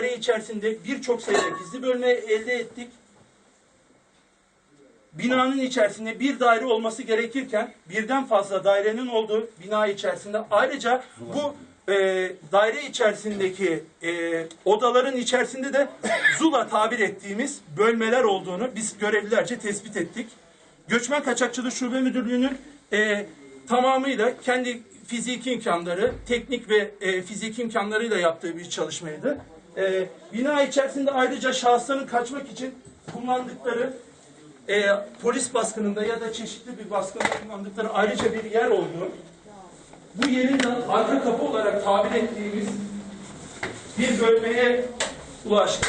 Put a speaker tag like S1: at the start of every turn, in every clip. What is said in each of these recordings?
S1: daire içerisinde birçok sayıda gizli bölme elde ettik. Binanın içerisinde bir daire olması gerekirken birden fazla dairenin olduğu bina içerisinde ayrıca bu e, daire içerisindeki e, odaların içerisinde de zula tabir ettiğimiz bölmeler olduğunu biz görevlilerce tespit ettik. Göçmen Kaçakçılığı Şube Müdürlüğü'nün e, tamamıyla kendi fiziki imkanları, teknik ve e, fiziki imkanlarıyla yaptığı bir çalışmaydı. E, bina içerisinde ayrıca şahısların kaçmak için kullandıkları e, polis baskınında ya da çeşitli bir baskında kullandıkları ayrıca bir yer oldu. Bu yerin de arka kapı olarak tabir ettiğimiz bir bölmeye ulaştı.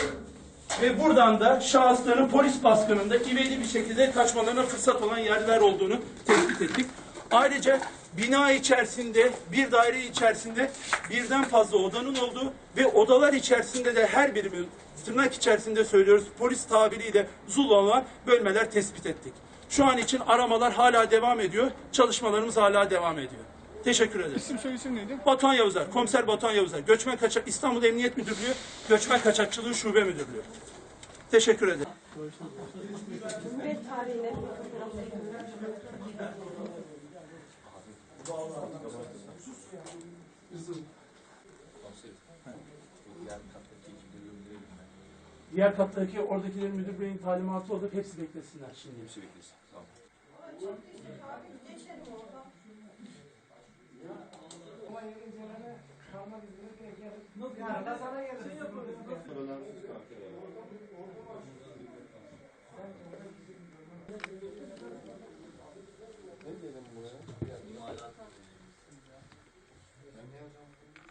S1: Ve buradan da şahısların polis baskınında ivedi bir şekilde kaçmalarına fırsat olan yerler olduğunu tespit ettik. Ayrıca bina içerisinde, bir daire içerisinde birden fazla odanın olduğu ve odalar içerisinde de her birimiz tırnak içerisinde söylüyoruz polis tabiriyle zul olan bölmeler tespit ettik. Şu an için aramalar hala devam ediyor. Çalışmalarımız hala devam ediyor. Teşekkür ederim.
S2: İsim soyisim neydi?
S1: Batuhan Yavuzer, Komiser Batuhan Yavuzer, Göçmen Kaçak İstanbul Emniyet Müdürlüğü, Göçmen Kaçakçılığı Şube Müdürlüğü. Teşekkür ederim.
S3: Tarihine
S1: Diğer kattaki oradakilerin müdür beyin talimatı olup hepsi beklesinler. Şimdi. Hepsi beklesin.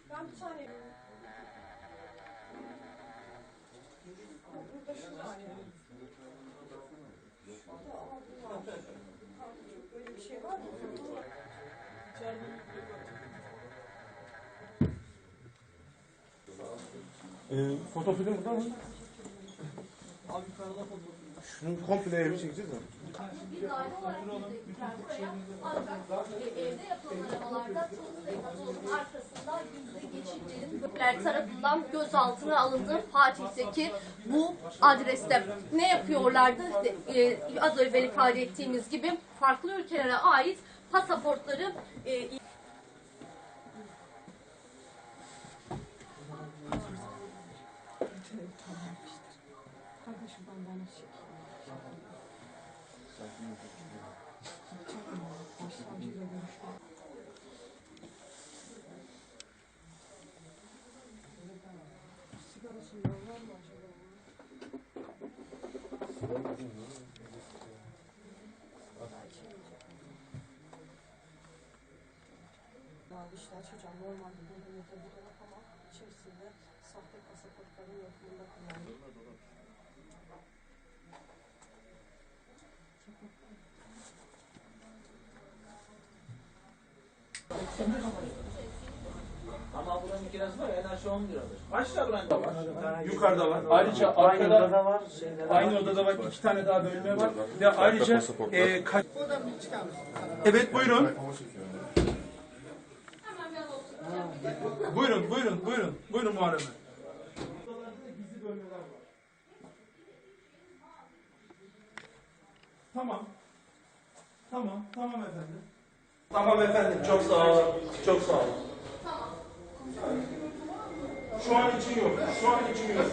S3: ben bir tane burada şu var ya. Böyle bir şey var mı?
S4: Ee, fotofilm burada mı? Şunu komple evi çekeceğiz mi?
S5: Bir daire olarak arkasında geçitlerin bökler tarafından gözaltına alındı. Fatih Zeki bu adreste ne yapıyorlardı? E, az evvel ifade ettiğimiz gibi farklı ülkelere ait pasaportları e,
S3: Bazı işler hocam normalde böyle yapabilir ama içerisinde sahte pasaportların yapımında kullanılıyor.
S6: Ama buranın kirası var ya en aşağı 10 liradır. Kaç lira buranın var?
S1: Yukarıda var. Ayrıca arkada aynı odada var. iki tane daha bölme var. Ve ayrıca e, ka- Evet buyurun. Buyurun, buyurun, buyurun. Buyurun Muharrem Bey. Tamam. Tamam, tamam efendim. Tamam efendim, çok sağ olun. Çok sağ olun. Şu an için yok. Şu an için yok.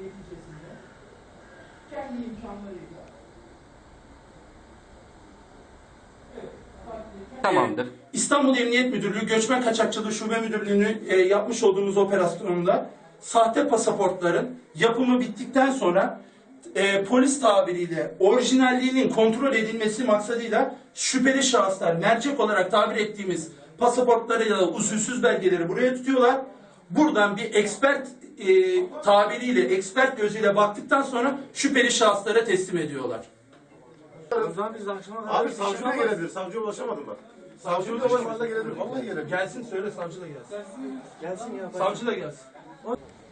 S1: neticesinde kendi imkanlarıyla
S7: Tamamdır.
S1: İstanbul Emniyet Müdürlüğü Göçmen Kaçakçılığı Şube Müdürlüğü'nün e, yapmış olduğumuz operasyonunda sahte pasaportların yapımı bittikten sonra e, polis tabiriyle orijinalliğinin kontrol edilmesi maksadıyla şüpheli şahıslar mercek olarak tabir ettiğimiz pasaportları ya da usulsüz belgeleri buraya tutuyorlar. Buradan bir expert e, tabiriyle, expert gözüyle baktıktan sonra şüpheli şahıslara teslim ediyorlar.
S4: Abi savcıya gelebilir. Savcıya ulaşamadım ben. Savcıya ulaşamadım. gelebilir. Vallahi gelebilir.
S1: Gelsin söyle savcı da gelsin.
S4: Gelsin ya.
S1: Savcı da gelsin.
S6: Otro.